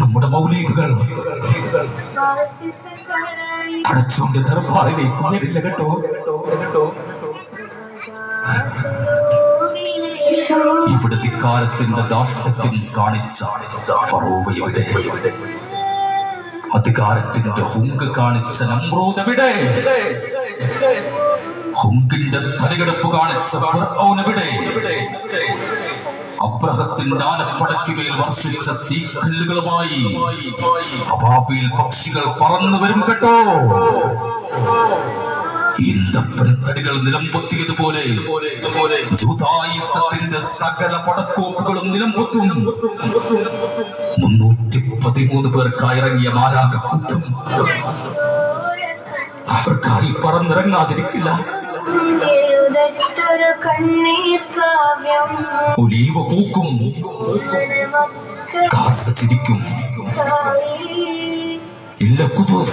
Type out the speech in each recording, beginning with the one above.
നമ്മുടെ മൗലികകൾ അടച്ചുകൊണ്ട് ദർബാറിലേക്ക് കേട്ടോ കേട്ടോ. കേട്ടോ ഇവിടുത്തെ കാലത്തിന്റെ ദാഷ്ടത്തിൽ കാണിച്ച ഫറോവ എവിടെ? അധികാരത്തിന്റെ ഹുങ്ക് കാണിച്ച നമ്പ്രോതവിടെ എവിടെ? ഹുങ്കിന്റെ തലകെടുപ്പ് കാണിച്ച അബ്രഹത്തിന്റെ വർഷിച്ച തീക്കല്ലുകളുമായി അബാബിയിൽ പക്ഷികൾ പറന്നു വരും കേട്ടോ. ഈന്തപ്പനത്തടികൾ നിലംപൊത്തിയതുപോലെ ജൂതായുസത്തിന്റെ അവർക്കായി പറന്നിറങ്ങാതിരിക്കില്ല. എഴുതട്ടൊരു കണ്ണീർ കാവ്യം. ഒലീവ പൂക്കും കാസ ചിരിക്കും. ഇല്ല കൂട്ടം.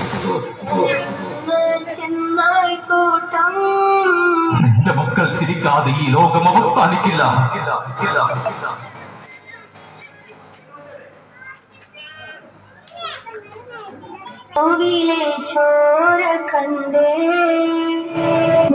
നിന്റെ മക്കൾ ചിരിക്കാതെ ഈ ലോകം അവസാനിക്കില്ല. ചോര കണ്ടേ.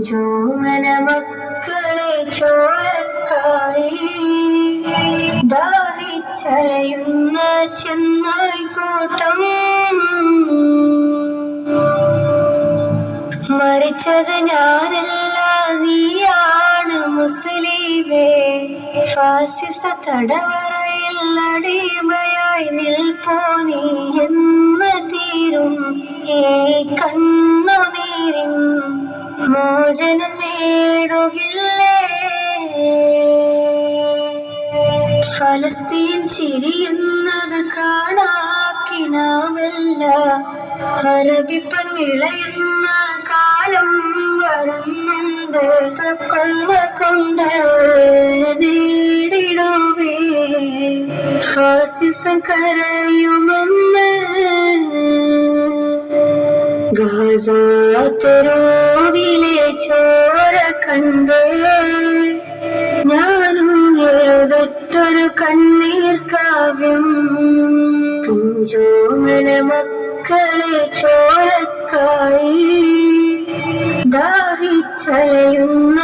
പിഞ്ചോമന മക്കളെ ചോരക്കായി. ദാഹിച്ചലയുന്ന കൂട്ടം. മരിച്ചത് ഞാനല്ല നീയാണ് മുസ്ലിമേ. ഫാസിസ തടവറയിൽ അടിമയായി നിൽപ്പോ നീ എന്ന് തീരും. ഏ കണ്ണുനീരിൻ നേടുകില്ലേ ഫലസ്തീൻ ചിരിയുന്നത് കാണാക്കിനാവല്ല. അറബിപ്പൻ വിളയുന്ന കാലം വരുന്നുണ്ട് കൊള്ള കൊണ്ട് നേടിടുവേ. ഫാസിസം കരയുമെന്ന് ഗാസാതെരുവിലെ ചോര കണ്ടേ. ഞാനും എഴുതട്ടൊരു കണ്ണീർ കാവ്യം. പിഞ്ചോമന മക്കളെ ചോരക്കായി ദാഹിച്ചലയുന്ന